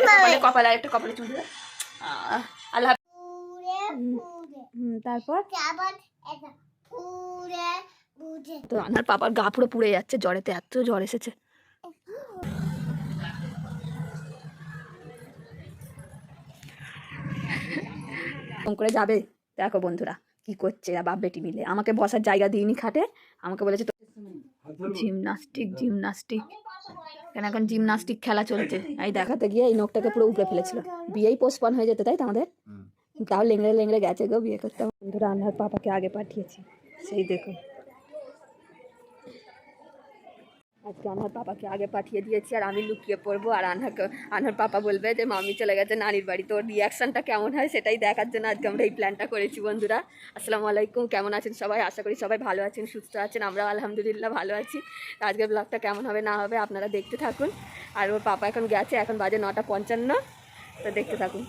একটা কপালে কপালে একটা কপালে চুল আল্লাহ তারপর? তো আনার পাপার গা পুরো পুড়ে যাচ্ছে জ্বরেতে এত জ্বর এসেছে। ফোন করে যাবে। দেখো বন্ধুরা কি করছে বাপ বেটি মিলে। আমাকে বসার জায়গা দিইনি খাটে। আমাকে বলেছে জিমনাস্টিক জিমনাস্টিক। কেন এখন জিমনাস্টিক খেলা চলছে? এই দেখাতে গিয়ে এই নোকটাকে পুরো উপরে ফেলেছিল। বিয়েই পোস্টপন হয়ে যেত তাই তো আমাদের? তাও লেংড়ে লেংড়ে গেছে গো বিয়ে করতে। বন্ধুরা রান্নার পাপাকে আগে পাঠিয়েছি। সেই দেখুন। আজকে আনহার পাপাকে আগে পাঠিয়ে দিয়েছি আর আমি লুকিয়ে পড়ব। আর আনহাকে, আনহার পাপা বলবে যে, মামি চলে গেছে নানির বাড়ি। তোর রিয়াকশনটা কেমন হয় সেটাই দেখার জন্য আজকে আমরা এই প্ল্যানটা করেছি বন্ধুরা। আসসালামু আলাইকুম, কেমন আছেন সবাই? আশা করি সবাই ভালো আছেন, সুস্থ আছেন আমরা আলহামদুলিল্লাহ ভালো আছি। তো আজকের ব্লগটা কেমন হবে না হবে আপনারা দেখতে থাকুন। আর ওর পাপা এখন গেছে, এখন বাজে নটা পঞ্চান্ন। তো দেখতে থাকুন।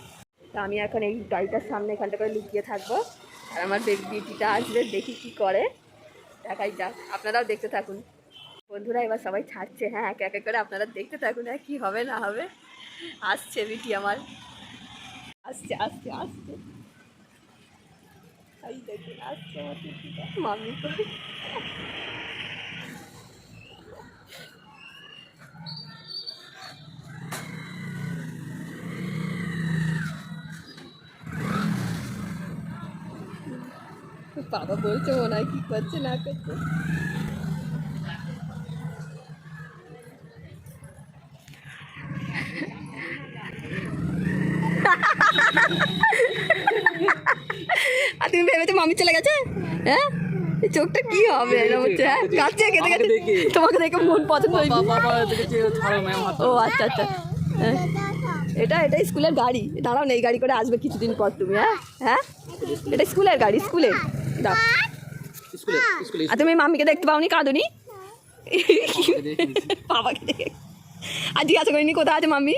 তো আমি এখন এই গাড়িটার সামনে এখানটা করে লুকিয়ে থাকব। আর আমার বিউটিটা আসবে, দেখি কি করে। দেখাই যাক। আপনারাও দেখতে থাকুন। বন্ধুরা এবার সবাই ছাড়ছে হ্যাঁ একে একে করে আপনারা দেখতে থাকুন হ্যাঁ কী হবে না হবে। আসছে বিটি আমার। আসছে আসছে আসছে। আসছে আমার মাম্মি কই? বাবা বলছে মনে হয় কি করছে, না করছে আর তুমি ভেবেছো মামি চলে গেছে? হ্যাঁ? এই চোখটা কি হবে? হচ্ছে হ্যাঁ? কাছে কেটে গেছে তোমাকে দেখে মন পছন্দ ও আচ্ছা আচ্ছা। হ্যাঁ। এটা এটা স্কুলের গাড়ি। দাঁড়াও না এই গাড়ি করে আসবে কিছুদিন পর তুমি হ্যাঁ? হ্যাঁ? এটা স্কুলের গাড়ি স্কুলের আর তুমি মামিকে দেখতে পাওনি কাঁদুনি? বাবাকে দেখে। আর জিজ্ঞাসা করিনি কোথায় আছে মাম্মি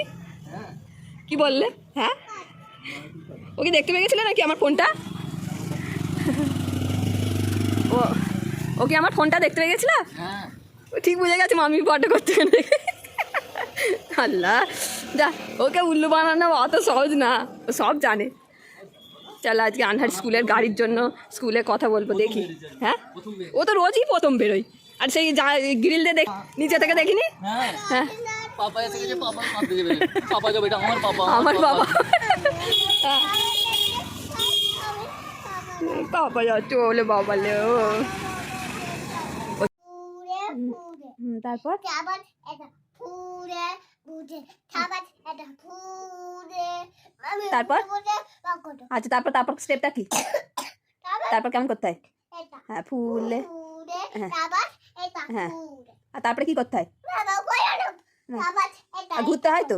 কি বললে? হ্যাঁ? ওকে দেখতে পেয়ে গেছিলে নাকি আমার ফোনটা ও ওকে আমার ফোনটা দেখতে পেয়ে গেছিল হ্যাঁ ঠিক বুঝে গেছে মাম্মি বড্ড করতে আল্লাহ। যা ওকে উল্লু বানানো অত সহজ না ও সব জানে। চল আজকে আনহার স্কুলের গাড়ির জন্য স্কুলে কথা বলব দেখি। হ্যাঁ? ও তো রোজই প্রথম বেরোয়। আর সেই যা গ্রিল দিয়ে দেখ নিচে থেকে দেখিনি? হ্যাঁ। হ্যাঁ। পাপা পাপা পাপা আমার বাবা বাবা যাচ্ছে বলে বাবা ও তারপর? তারপর? আচ্ছা তারপর তারপর স্টেপটা কি? তারপর কেমন করতে হয়? হ্যাঁ ফুলে। হ্যাঁ। হ্যাঁ। আর তারপরে কি করতে হয়? ঘুরতে হয় তো?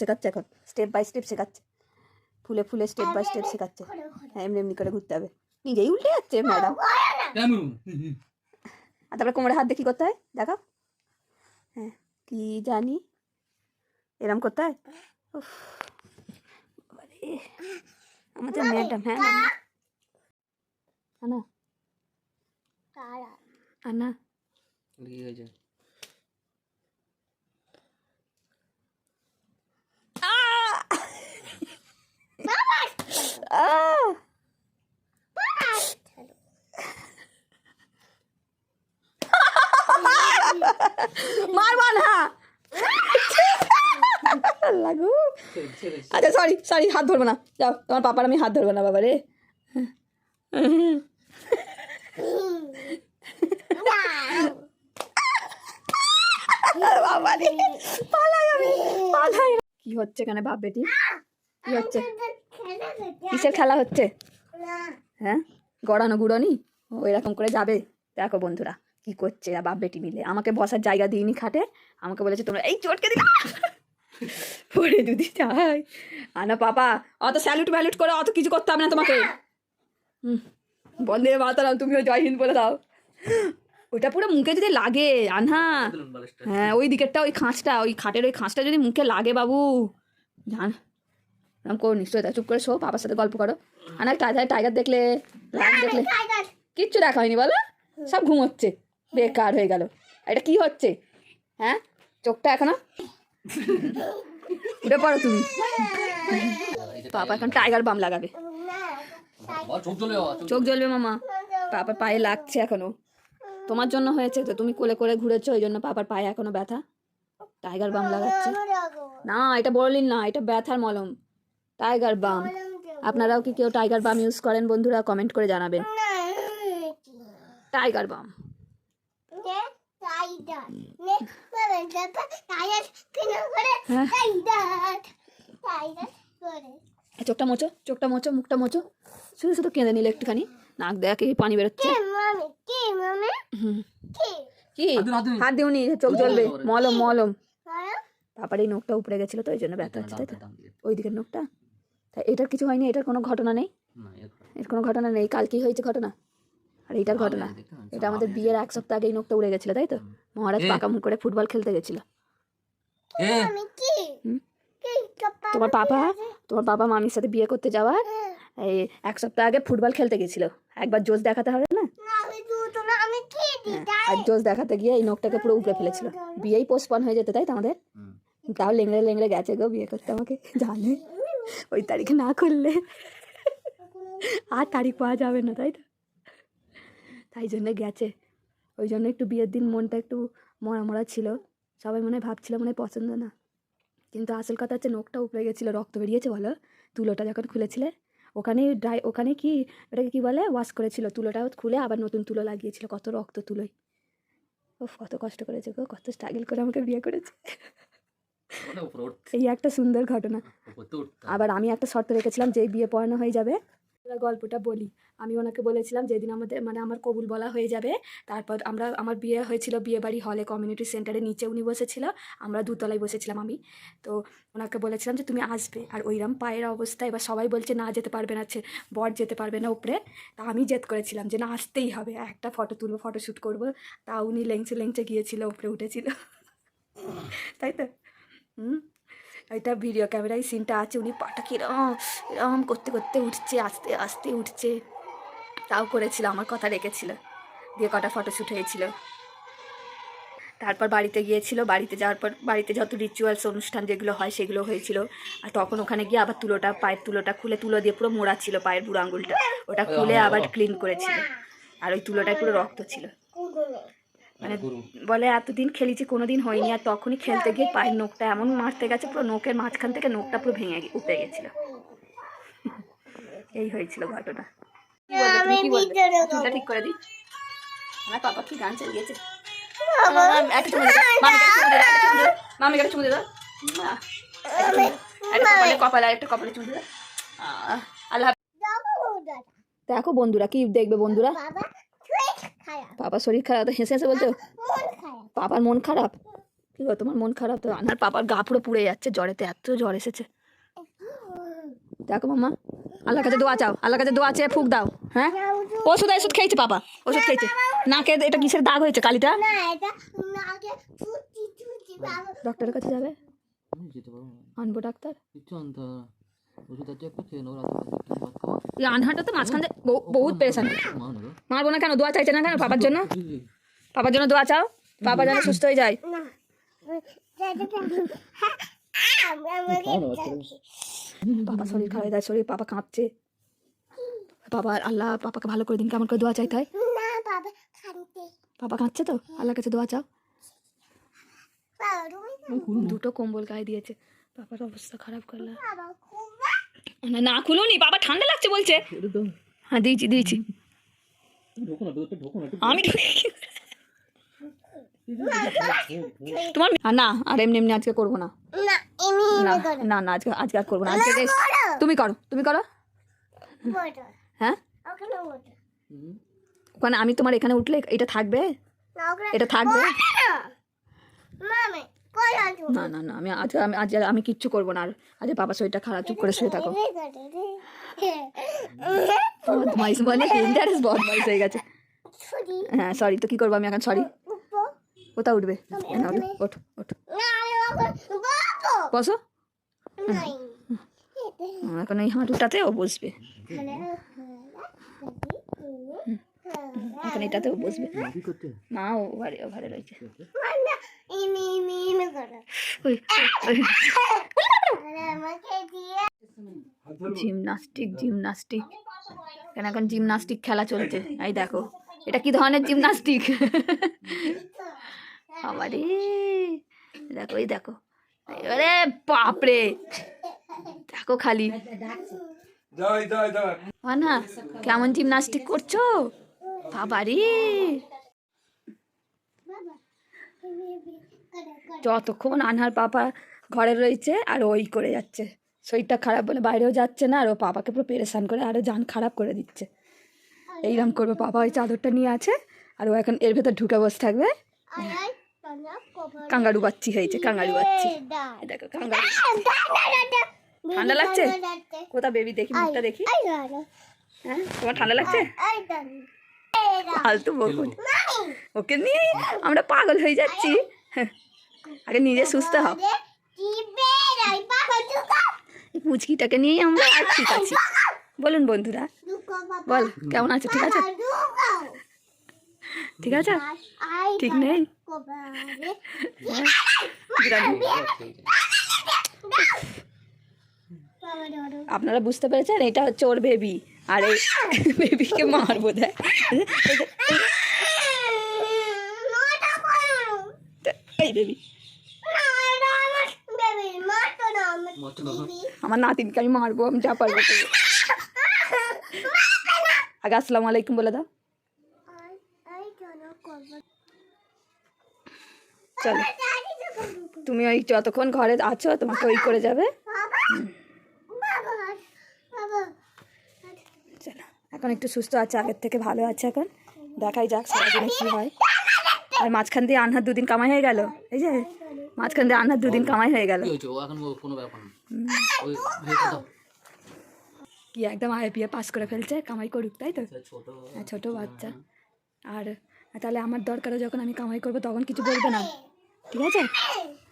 শেখাচ্ছে এখন। স্টেপ বাই স্টেপ শেখাচ্ছে। ফুলে ফুলে স্টেপ বাই স্টেপ শেখাচ্ছে। হ্যাঁ এমনি এমনি করে ঘুরতে হবে। নিজেই উল্টে যাচ্ছে ম্যাডাম আর তারপরে কোমরে হাত কী করতে হয়? দেখো হ্যাঁ কি জানি? এরম করতে হয়। আমাদের ম্যাডাম হ্যাঁ আনা। আনা। কি হয়েছে? আহ! মারবা না। লাগু। আচ্ছা সরি সরি হাত ধরবো না। যাও, তোমার পাপার আমি হাত ধরবো না বাবা রে বাবা রে পালাই। কি হচ্ছে এখানে, বাপ বেটি? কি হচ্ছে? কিসের খেলা হচ্ছে? হ্যাঁ গড়ানো গুড়নি? ও, এরকম করে যাবে। দেখো, বন্ধুরা। কি করছে এরা বাপ বেটি মিলে আমাকে বসার জায়গা দিইনি খাটে। আমাকে বলেছে তোমরা এই চটকে দিলা পরে যদি চাই আনা পাপা অত স্যালুট ভ্যালুট করে অত কিছু করতে হবে না তোমাকে। বন্দে মাতারাম তুমিও জয় হিন্দ বলে দাও। ওটা পুরো মুখে যদি লাগে আনহা। হ্যাঁ ওই দিকেরটা ওই খাঁচটা ওই খাটের ওই খাঁচটা যদি মুখে লাগে বাবু। জান এরকম করো নিশ্চয়ই তা চুপ করে শো বাবার সাথে গল্প করো। আনা টাইগার টাইগার দেখলে দেখলে। কিচ্ছু দেখা হয়নি বলো। সব ঘুমোচ্ছে। বেকার হয়ে গেল। এটা কি হচ্ছে? হ্যাঁ? চোখটা এখনও? উঠে পড়ো তুমি। পাপা এখন টাইগার বাম লাগাবে। চোখ জ্বলবে মামা। পাপার পায়ে লাগছে এখনও। তোমার জন্য হয়েছে তো তুমি কোলে করে ঘুরেছো ওই জন্য পাপার পায়ে এখনও ব্যথা। টাইগার বাম লাগাচ্ছে। না এটা বললিন না এটা ব্যথার মলম। টাইগার বাম আপনারাও কি কেউ টাইগার বাম ইউজ করেন বন্ধুরা? কমেন্ট করে জানাবেন। টাইগার বাম চোখটা মোচো চোখটা মোচো মুখটা মোচো শুধু শুধু কেঁদে নিলে একটুখানি। নাক দেখ এই পানি বেরোচ্ছে। কি? হাত দিওনি চোখ জ্বলবে। মলম মলম। পাপার এই নোখটা উপরে গেছিল তো ওই জন্য ব্যথা হচ্ছে তাই তো? ওই দিকের নোখটা? তাই এটার কিছু হয়নি এটার কোনো ঘটনা নেই? এর এর কোনো ঘটনা নেই? কাল কি হয়েছে ঘটনা? আর এইটার ঘটনা। এটা আমাদের বিয়ের এক সপ্তাহ আগে এই নোখটা উড়ে গেছিল তাই তো? মহারাজ পাকা মুখ করে ফুটবল খেলতে গেছিল। তোমার পাপা? তোমার বাবা মামির সাথে বিয়ে করতে যাওয়ার? এই এক সপ্তাহ আগে ফুটবল খেলতে গেছিল। একবার জোশ দেখাতে হবে না? আর জোশ দেখাতে গিয়ে এই নোখটাকে পুরো উপরে ফেলেছিল। বিয়েই পোস্টপন হয়ে যেত তাই তো আমাদের? তাও লেংড়ে লেংড়ে গেছে গো বিয়ে করতে আমাকে জানে? ওই তারিখে না করলে আর তারিখ পাওয়া যাবে না তাই তো? তাই জন্যে গেছে। ওই জন্য একটু বিয়ের দিন মনটা একটু মরা মরা ছিল। সবাই মনে হয় ভাবছিল মনে পছন্দ না। কিন্তু আসল কথা হচ্ছে নোখটা উপরে গেছিল রক্ত বেরিয়েছে বলো। তুলোটা যখন খুলেছিলে ওখানে ড্রাই ওখানে কি ওটাকে কী বলে? ওয়াশ করেছিল। তুলোটা খুলে আবার নতুন তুলো লাগিয়েছিল কত রক্ত তুলোই ও কত কষ্ট করেছে গো কত স্ট্রাগল করে আমাকে বিয়ে করেছে। এই একটা সুন্দর ঘটনা। আবার আমি একটা শর্ত রেখেছিলাম যেই বিয়ে পড়ানো হয়ে যাবে। গল্পটা বলি। আমি ওনাকে বলেছিলাম যেদিন আমাদের মানে আমার কবুল বলা হয়ে যাবে, তারপর আমরা, আমার বিয়ে হয়েছিল বিয়েবাড়ি হলে কমিউনিটি সেন্টারে নিচে উনি বসেছিল, আমরা দুতলায় বসেছিলাম আমি। তো ওনাকে বলেছিলাম যে তুমি আসবে, আর ওইরকম পায়ের অবস্থা, এবার সবাই বলছে না যেতে পারবে না বর যেতে পারবে না উপরে। তা আমি জেদ করেছিলাম যে না, আসতেই হবে, একটা ফটো তুলবো ফটো শ্যুট করব। তা উনি লেংচে লেংচে গিয়েছিল, উপরে উঠেছিল। তাই তো? হুম? এটা ভিডিও ক্যামেরায় সিনটা আছে উনি পাটা কিরম এরম করতে করতে উঠছে আস্তে আস্তে উঠছে। তাও করেছিল আমার কথা রেখেছিল। দিয়ে কটা ফটোশ্যুট হয়েছিল। তারপর বাড়িতে গিয়েছিল বাড়িতে যাওয়ার পর বাড়িতে যত রিচুয়ালস অনুষ্ঠান যেগুলো হয় সেগুলো হয়েছিল। আর তখন ওখানে গিয়ে আবার তুলোটা পায়ের তুলোটা খুলে তুলো দিয়ে পুরো মোড়া ছিল পায়ের বুড়ো আঙুলটা ওটা খুলে আবার ক্লিন করেছিল। আর ওই তুলোটায় পুরো রক্ত ছিল। মানে বলে এতদিন খেলেছি কোনোদিন হয়নি। আর তখনই খেলতে গিয়ে পায়ের নখটা এমন মারতে গেছে পুরো নখের মাঝখান থেকে নখটা পুরো ভেঙে উপড়ে গেছিল। এই হয়েছিল ঘটনা। ঠিক করে দিই। আমার পাপা কি গান চালিয়েছে? মাম, একটা চুমু দাও। কপালে কপালে একটা কপালে চুমু দাও। আল্লাহ। দেখো বন্ধুরা কি দেখবে বন্ধুরা? পাপার শরীর খারাপ তো হেসে হেসে বলছো পাপার মন খারাপ? কি গো তোমার মন খারাপ? তো আনার পাপার গা পুরো পুড়ে যাচ্ছে জ্বরেতে এত জ্বর এসেছে। দেখো মামা আল্লাহর কাছে দোয়া চাও আল্লাহর কাছে দোয়া চেয়ে ফুক দাও হ্যাঁ? ওষুধ ওষুধ খেয়েছে পাপা ওষুধ খেয়েছে। না নাকে এটা কিসের দাগ হয়েছে কালিটা? ডক্টরের কাছে যাবে? আনব ডাক্তার। আনহাটা তো মাঝখান বহুত পেরেশান। মারবো না কেন দোয়া চাইছে না কেন? পাপার জন্য? পাপার জন্য দোয়া চাও? পাপা যেন সুস্থ হয়ে যায়। পাপা শরীর খারাপ হয়ে শরীর পাপা কাঁপছে। বাবা, আল্লাহ পাপাকে ভালো করে দিন। কেমন করে দোয়া চাইতে হয়? পাপা কাঁদছে তো? আল্লাহর কাছে দোয়া চাও? দুটো কম্বল গায়ে দিয়েছে। পাপার অবস্থা খারাপ করলে। না না খুলুনি বাবা ঠান্ডা লাগছে বলছে। হ্যাঁ দিয়েছি দিয়েছি। আমি তোমার না আর এমনি এমনি আজকে করব না। না না না আজকে আজকে আর করব না। আজকে তুমি করো তুমি করো। হ্যাঁ। ওখানে আমি তোমার এখানে উঠলে এটা থাকবে? এটা থাকবে? না না না আমি আজ আমি আজ আমি কিচ্ছু করব না আর। আজ বাবার শরীরটা খারাপ চুপ করে শুয়ে থাকো। বদমাইশ বলে ডেঞ্জারাস বদমাইশ হয়ে গেছে। হ্যাঁ সরি তো কি করব আমি এখন? সরি কোথাও উঠবে। না উঠো ওঠ ওঠ বসো। এখন এই হাঁটুটাতে ও বসবে। এখন এটাতেও বসবে। মা ও ঘরে ঘরে রয়েছে। Gymnastic gymnastic. এখানে এখন জিমনাস্টিক খেলা চলছে। এই দেখো এটা কি ধরনের জিমনাস্টিক? বাবারে দেখো এই দেখো। এবারে বাপরে! দেখো খালি। যাই যাই যাই না কেমন জিমনাস্টিক করছ? বাবারে। যতক্ষণ আনহার পাপা ঘরে রয়েছে আর ওই করে যাচ্ছে। শরীরটা খারাপ বলে বাইরেও যাচ্ছে না, আর ও পাপাকে পুরো পেরেশান করে আরও যান খারাপ করে দিচ্ছে। এইরকম করবে পাপা ওই চাদরটা নিয়ে আছে, আর ও এখন এর ভেতর ঢুকে বসে থাকবে। কাঙ্গারু বাচ্চি হয়েছে, কাঙ্গারু বাচ্চি। দেখো, কাঙ্গারু ঠান্ডা লাগছে? কোথা বেবি দেখি, মুখটা দেখি। হ্যাঁ তোমার ঠান্ডা লাগছে? ফালতু বকুন ওকে নিয়ে আমরা পাগল হয়ে যাচ্ছি। আগে নিজে সুস্থ হও। পুচকিটাকে নিয়েই আমরা আর ঠিক আছি। বলুন বন্ধুরা বল কেমন আছে? ঠিক আছে? ঠিক আছে? ঠিক নেই? আপনারা বুঝতে পেরেছেন? এটা হচ্ছে ওর বেবি আর এই বেবিকে মারবো, দেখ। আমার নাতিনকে আমি মারবো, আমি যা পারব। আগে আসসালামু আলাইকুম বলে দাও। চলো। তুমি ওই যতক্ষণ ঘরে আছো, তোমাকে ওই করে যাবে চলো এখন একটু সুস্থ আছে আগের থেকে ভালো আছে এখন। দেখাই যাক সারাদিনে কী হয়। আর মাঝখান দিয়ে আনহার দুদিন কামাই হয়ে গেল। এই যে মাঝখান দিয়ে আনহার দুদিন কামাই হয়ে গেল। কি একদম আয়ে পিয়ে পাস করে ফেলছে কামাই করুক তাই তো? ছোট হ্যাঁ ছোট বাচ্চা। আর তাহলে আমার দরকারও যখন আমি কামাই করব তখন কিছু বলবে না? ঠিক আছে?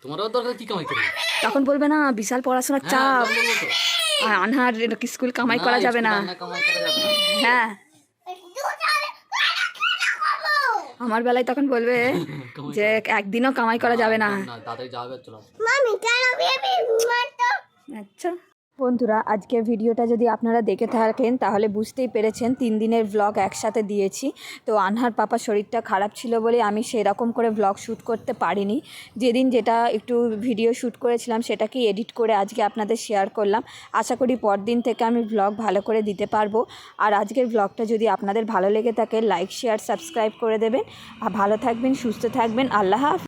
তোমারও দরকার কি কামাই করবে? তখন বলবে না বিশাল পড়াশোনার হ্যাঁ, চাপ। আর আনহার স্কুল কামাই করা যাবে না? কামাই করা যাবে না। হ্যাঁ। আমার বেলায় তখন বলবে যে একদিনও কামাই করা যাবে না আচ্ছা। বন্ধুরা, আজকের ভিডিওটা যদি আপনারা দেখে থাকেন, তাহলে বুঝতেই পেরেছেন তিন দিনের ব্লগ একসাথে দিয়েছি। তো আনহার পাপা শরীরটা খারাপ ছিল বলে আমি সেরকম করে ব্লগ শ্যুট করতে পারিনি। যেদিন যেটা একটু ভিডিও শ্যুট করেছিলাম সেটাকে এডিট করে আজকে আপনাদের শেয়ার করলাম। আশা করি পরদিন থেকে আমি ব্লগ ভালো করে দিতে পারব। আর আজকের ব্লগটা যদি আপনাদের ভালো লেগে থাকে লাইক শেয়ার সাবস্ক্রাইব করে দেবেন। আর ভালো থাকবেন, সুস্থ থাকবেন। আল্লাহ